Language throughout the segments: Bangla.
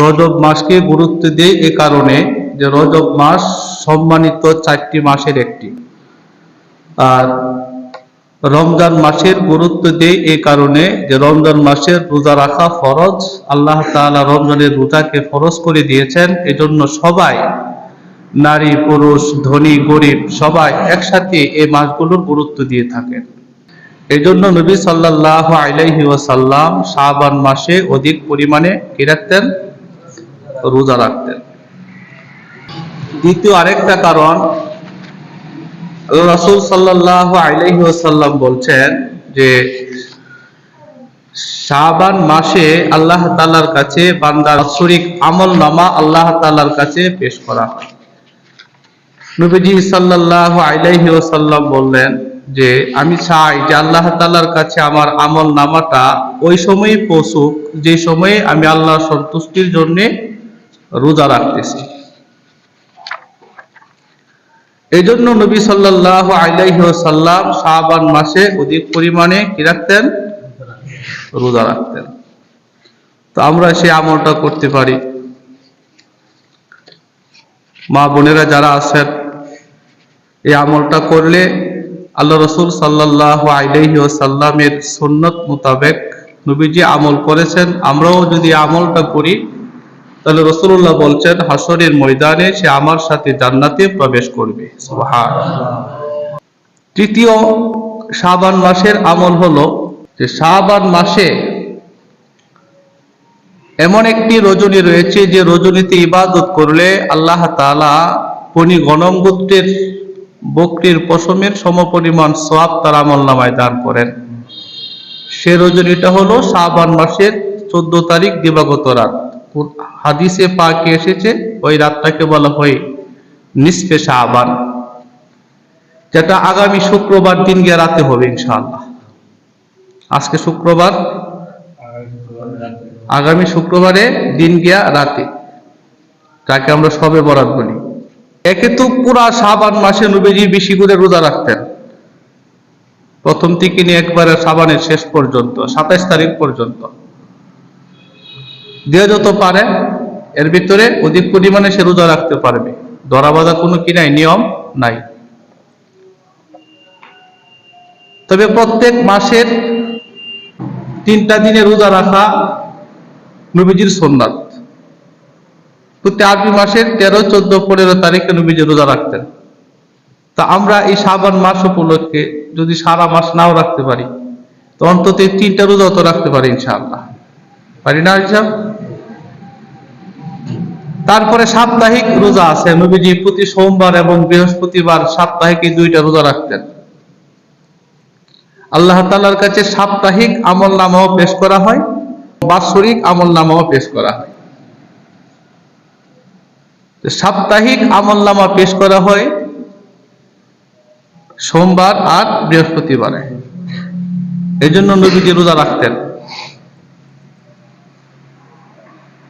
রজব মাসকে গুরুত্ব দেয় এ কারণে যে রজব মাস সম্মানিত চারটি মাসের একটি। আর রমজান মাসের গুরুত্ব দেয় এ কারণে যে রমজান মাসের রোজা রাখা ফরজ, আল্লাহ তাআলা রমজানের রোজাকে ফরজ করে দিয়েছেন। এজন্য সবাই, নারী, পুরুষ, ধনী, গরিব, সবাই একসাথে এই মাসগুলোর গুরুত্ব দিয়ে থাকেন। এই জন্য নবী সাল্লাহ আলাইহি ওয়াসাল্লাম শাবান মাসে অধিক পরিমাণে কি রাখতেন রোজা রাখতেন। দ্বিতীয় আরেকটা কারণ রাসূল সাল্লাহ আলাইহি ওয়াসাল্লাম বলছেন যে, শাবান মাসে আল্লাহ তাআলার কাছে বান্দার বাৎসরিক আমল নামা আল্লাহ তাআলার কাছে পেশ করা নবীজি সাল্লাল্লাহু আলাইহি ওয়াসাল্লাম বললেন যে, আমি চাই যে আল্লাহ তাআলার কাছে আমার আমল নামাটা ওই সময়ই পৌঁছুক, যে সময়ে আমি আল্লাহ সন্তুষ্টির জন্য রোজা রাখতেছি। এই জন্য নবী সাল্লাল্লাহু আলাইহি ওয়াসাল্লাম শাবান মাসে অধিক পরিমাণে কি রাখতেন? রোজা রাখতেন। তো আমরা সেই আমলটা করতে পারি। মা বোনেরা যারা আছেন, এই আমলটা করলে আল্লাহ রসুল সাল্লাহ আলাইহি ওসাল্লামের সুন্নত মোতাবেক নবীজি আমল করেছেন। আমরাও যদি আমলটা করি তাহলে রসুল্লাহ বলছেন হাসরের ময়দানে সে আমার সাথে জান্নাতে প্রবেশ করবে। তৃতীয় শাবান মাসের আমল হলো যে শাবান মাসে এমন একটি রজনী রয়েছে যে রজনীতে ইবাদত করলে আল্লাহ তাআলা ফণি গণম গোত্রের বকরির পশমের সমপরিমাণ সোয়াব তার আমল নামায় দান করেন। সে রজনীটা হলো শাবান মাসের চোদ্দ তারিখ দিবাগত রাত। হাদিসে পাকে এসেছে, ওই রাতটাকে বলা হয় নিসফে শাবান, যেটা আগামী শুক্রবার দিন গিয়ে রাতে হবে ইনশাআল্লাহ। আজকে শুক্রবার? আগামী শুক্রবারে দিন গিয়া রাতে, যাকে আমরা সবে বরাত বলি। একে তো পুরা সাবান মাসে নবীজি বেশি করে রোজা রাখতেন। প্রথম থেকে নিয়ে একবারে সাবানের শেষ পর্যন্ত, সাতাইশ তারিখ পর্যন্ত। যে যত পারে, এর ভিতরে অধিক পরিমাণে সে রোজা রাখতে পারবে। ধরা বাঁধা কোনো কি নাই, নিয়ম নাই। তবে প্রত্যেক মাসের তিনটা দিনে রোজা রাখা নবীজির সোননাথ প্রতি আরবি মাসের তেরো, চোদ্দ, পনেরো তারিখে নবীজি রোজা রাখতেন। তা আমরা এই শ্রাবণ মাস উপলক্ষে যদি সারা মাস নাও রাখতে পারি, তো অন্তত তিনটা রোজা তো রাখতে পারি ইনশাআল্লাহ। পারি না হিসাব তারপরে সাপ্তাহিক রোজা আছে। নবীজি প্রতি সোমবার এবং বৃহস্পতিবার সাপ্তাহিক দুইটা রোজা রাখতেন। আল্লাহ তাআলার কাছে সাপ্তাহিক আমল নামাও পেশ করা হয়, বাৎসরিক আমল নামাও পেশ করা হয়। সাপ্তাহিক আমল নামা পেশ করা হয় সোমবার আর বৃহস্পতিবারে। এই জন্য নবীজি রোজা রাখতেন।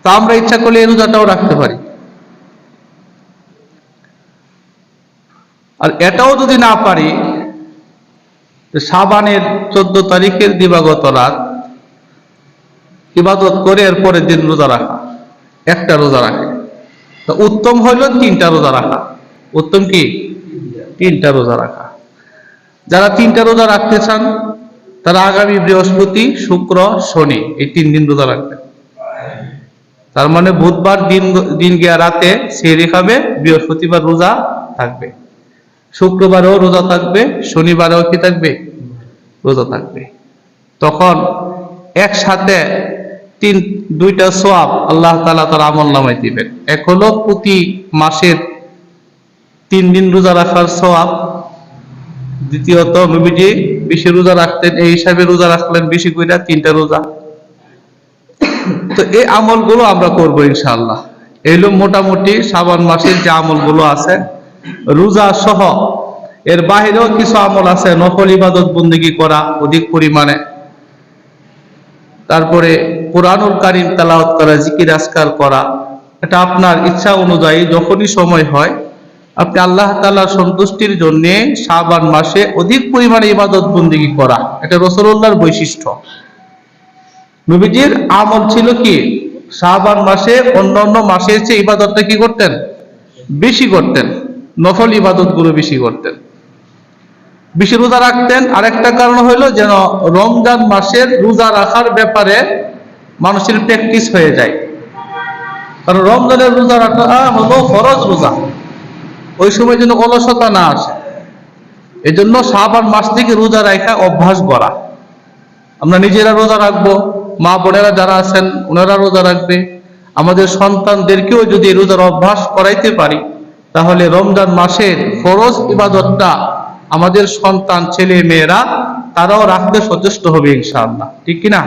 তা আমরা ইচ্ছা করলে এই রোজাটাও রাখতে পারি। আর এটাও যদি না পারি সাবানের চোদ্দ তারিখের দিবাগত রাত, ইবাদত করে এর পরের দিন রোজা রাখা, একটা রোজা রাখে। তো উত্তম হইল তিনটা রোজা রাখা। উত্তম কি? তিনটা রোজা রাখা। যারা তিনটা রোজা রাখতে চান, তারা আগামী বৃহস্পতি, শুক্র, শনি, এই তিন দিন রোজা রাখবেন। তার মানে বুধবার দিন দিন গিয়া রাতে সেরি খাবে, বৃহস্পতিবার রোজা থাকবে। শুক্রবারেও রোজা থাকবে, শনিবারেও কি থাকবে? রোজা থাকবে। তখন একসাথে তিন, দুইটা সোয়াব আল্লাহ তালা তার আমল নামাই দিবেন। এক হলো প্রতি মাসের তিন দিন রোজা রাখার সোয়াব। দ্বিতীয়ত নবীজি বেশি রোজা রাখতেন, এই হিসাবে রোজা রাখলেন বেশি কইরা তিনটা রোজা। তো এই আমলগুলো আমরা করব ইনশাআল্লাহ। এইলো মোটামুটি শ্রাবণ মাসের যে আমলগুলো আছে, রোজা সহ এর বাহিরেও কিছু আমল আছে, নফল ইবাদত বন্দিগি করা অধিক পরিমাণে। তারপরে কোরআনুল কারিম তালাওয়াত করা, জিকির আসকার করা, এটা আপনার ইচ্ছা অনুযায়ী যখনই সময় হয়, আপনি আল্লাহ তাআলার সন্তুষ্টির জন্য শাবান মাসে অধিক পরিমাণে ইবাদত বন্দিগি করা, এটা রসুল্লাহর বৈশিষ্ট্য। নবীজির আমল ছিল কি? শাহবান মাসে অন্য অন্য মাসে এসে ইবাদতটা কি করতেন? বেশি করতেন। নফল ইবাদতগুলো বেশি করতেন। বেশি রোজা রাখতেন। আরেকটা কারণ হলো যেন রমজান মাসের রোজা রাখার ব্যাপারে মানুষের প্র্যাকটিস হয়ে যায়। কারণ রমজানের রোজা রাখা হলো ফরজ রোজা। ওই সময় যেন অলসতা না আসে। এই জন্য শাহবান মাস থেকে রোজা রাখা অভ্যাস করা আমরা নিজেরা রোজা রাখব। মা বোনেরা যারা আছেন, ওনারা রোজা রাখবে। আমাদের সন্তানদেরকেও যদি রোজার অভ্যাস করাইতে পারি, তাহলে রমজান মাসের ফরজ ইবাদতটা আমাদের সন্তান, ছেলে, মেয়েরা, তারাও রাখতে সচেষ্ট হবে ইনশাআল্লাহ। ঠিক কিনা?